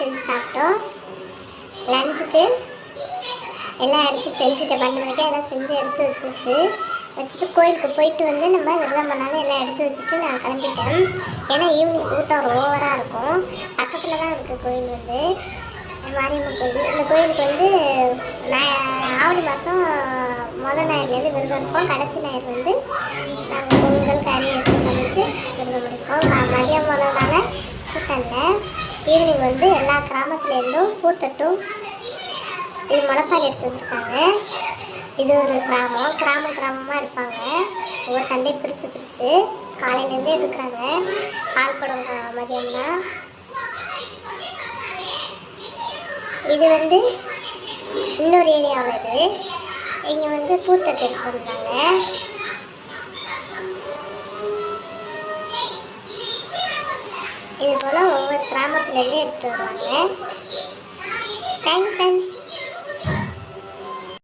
செஞ்சு சாப்பிட்டோம். லஞ்சுக்கு எல்லாம் எடுத்து செஞ்சுட்டு பன்னெண்டு மணிக்கு எல்லாம் செஞ்சு எடுத்து வச்சுட்டு வச்சுட்டு கோயிலுக்கு போயிட்டு வந்து நம்ம விரதம் பண்ணாலும் எல்லாம் எடுத்து வச்சுட்டு நான் கிளம்பிட்டேன். ஏன்னா ஈவினிங் கூட்டம் ஓவராக இருக்கும். பக்கத்தில் தான் இருக்குது கோயில் வந்து. மாரியம்மன் கோயில். இந்த கோயிலுக்கு வந்து நான் ஆவணி மாதம் மொதல் ஞாயிறுலேருந்து விரதம் இருப்போம். கடைசி ஞாயிறு வந்து நாங்கள் பொங்கல் கறி எடுத்து சமைச்சு விரதம் முடிப்போம் மதியம் போனதுனால கூட்டம் இல்லை. ஈவினிங் வந்து எல்லா கிராமத்துலேருந்தும் பூத்தட்டும். இது முளைப்பாரி எடுத்து வந்திருக்காங்க இது ஒரு கிராமம். கிராமம் கிராமமாக இருப்பாங்க. ஒவ்வொரு சண்டே பிரித்து பிரித்து காலையிலேருந்து எடுக்கிறாங்க. பால் குடம் மதியம் இது வந்து இன்னொரு ஏரியாவில் இது. இங்கே வந்து பூத்தட்டு எடுத்து வந்தாங்க இது போல் ஒவ்வொரு கிராமத்துலேருந்து எடுத்துகிட்டு வருவாங்க. Thanks friends